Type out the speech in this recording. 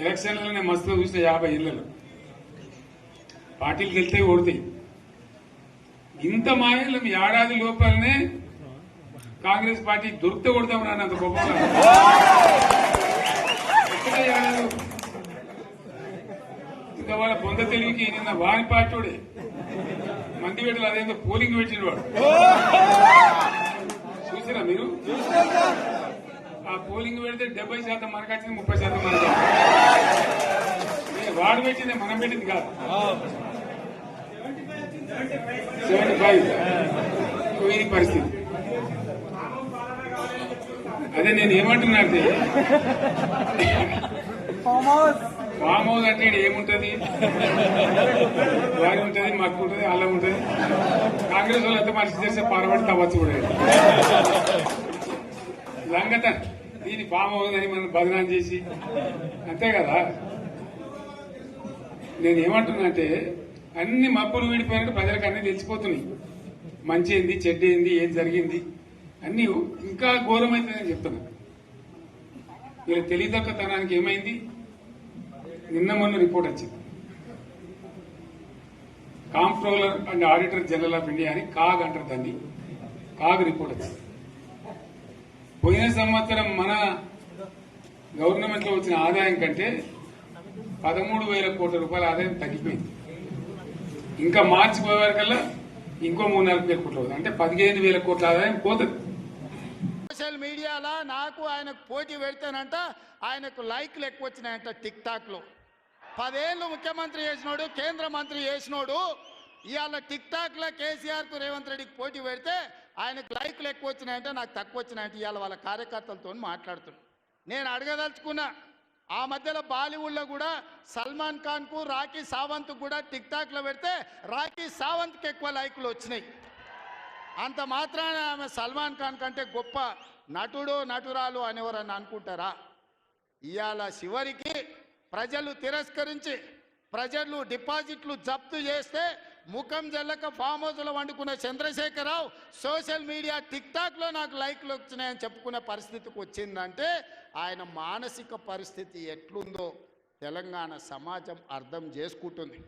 ఎలక్షన్లలో నేను మస్తు చూసిన యాభై ఇళ్ళలు పార్టీలు గెలితే ఓడతాయి ఇంత మాయలు మీ ఏడాది లోపలనే కాంగ్రెస్ పార్టీ దొరికితే కొడతాం రాని అంత గొప్ప ఇంకా వాళ్ళ పొంద తెలివికి నిన్న వారి పార్టీ మంది పెట్టలు అదేందో పోలింగ్ పెట్టిన వాడు. పోలింగ్ డెబ్బై శాతం మనకు వచ్చింది ముప్పై శాతం మనకు వాడు పెట్టింది మనం పెట్టింది కాదు. Seventy five. వీరి పరిస్థితి. అదే నేను ఏమంటున్నా అంటే ఫామ్ హౌస్ అంటే ఏముంటది? వారి ఉంటది మాకు ఉంటది అల్లం ఉంటది. కాంగ్రెస్ వాళ్ళు ఎంత మనిషి చేస్తే పారబడి తవ్వచ్చు కూడా. లంగత దీని ఫామ్ అని మనం బదనాం చేసి అంతే కదా? నేను ఏమంటున్నానంటే అన్ని మబ్బులు వీడిపోయినట్టు ప్రజలకు అన్ని తెలిసిపోతున్నాయి. మంచి ఏంది చెడ్డ ఏంది ఏం జరిగింది అన్ని ఇంకా ఘోరమైందని చెప్తున్నా. వీళ్ళ తెలియదక్కతనానికి ఏమైంది? నిన్న మొన్న రిపోర్ట్ వచ్చింది. Comptroller and auditor general of India అని కాగ్ అంటారు దాన్ని. కాగ్ రిపోర్ట్ వచ్చింది. పోయిన సంవత్సరం మన గవర్నమెంట్లో వచ్చిన ఆదాయం కంటే పదమూడు వేల కోట్ల రూపాయల ఆదాయం తగ్గిపోయింది. ఇంకా మార్చి పోయేవరకల్లా ఇంకో మూడు నాలుగు వేల కోట్లు అవుతుంది. అంటే పదిహేను వేల కోట్ల ఆదాయం పోతుంది. సోషల్ మీడియాలో నాకు ఆయనకు పోటీ పెడితేనంట ఆయనకు లైక్లు ఎక్కువ వచ్చినాయంట టిక్ టాక్లో పదేళ్ళు ముఖ్యమంత్రి చేసినోడు కేంద్ర మంత్రి చేసినోడు ఇవాళ టిక్ టాక్లో కేసీఆర్కు రేవంత్ రెడ్డికి పోటీ పెడితే ఆయనకు లైక్లు ఎక్కువ వచ్చినాయంటే నాకు తక్కువ వచ్చినాయంటే ఇవాళ వాళ్ళ కార్యకర్తలతో మాట్లాడుతున్నాను నేను అడగదలుచుకున్నా ఆ మధ్యలో బాలీవుడ్లో కూడా సల్మాన్ ఖాన్కు రాఖీ సావంత్ కూడా టిక్ టాక్లో పెడితే రాఖీ సావంత్కి ఎక్కువ లైకులు వచ్చినాయి. అంత మాత్రాన ఆమె సల్మాన్ ఖాన్ కంటే గొప్ప నటుడు నటురాలు అనేవారని అనుకుంటారా? ఇవాళ చివరికి ప్రజలు తిరస్కరించి ప్రజలు డిపాజిట్లు జప్తు చేస్తే ముఖం జల్లక ఫామ్ హౌస్లో వండుకున్న చంద్రశేఖరరావు సోషల్ మీడియా టిక్టాక్లో నాకు లైక్లు వచ్చినాయని చెప్పుకునే పరిస్థితికి వచ్చిందంటే ఆయన మానసిక పరిస్థితి ఎట్లుందో తెలంగాణ సమాజం అర్థం చేసుకుంటుంది.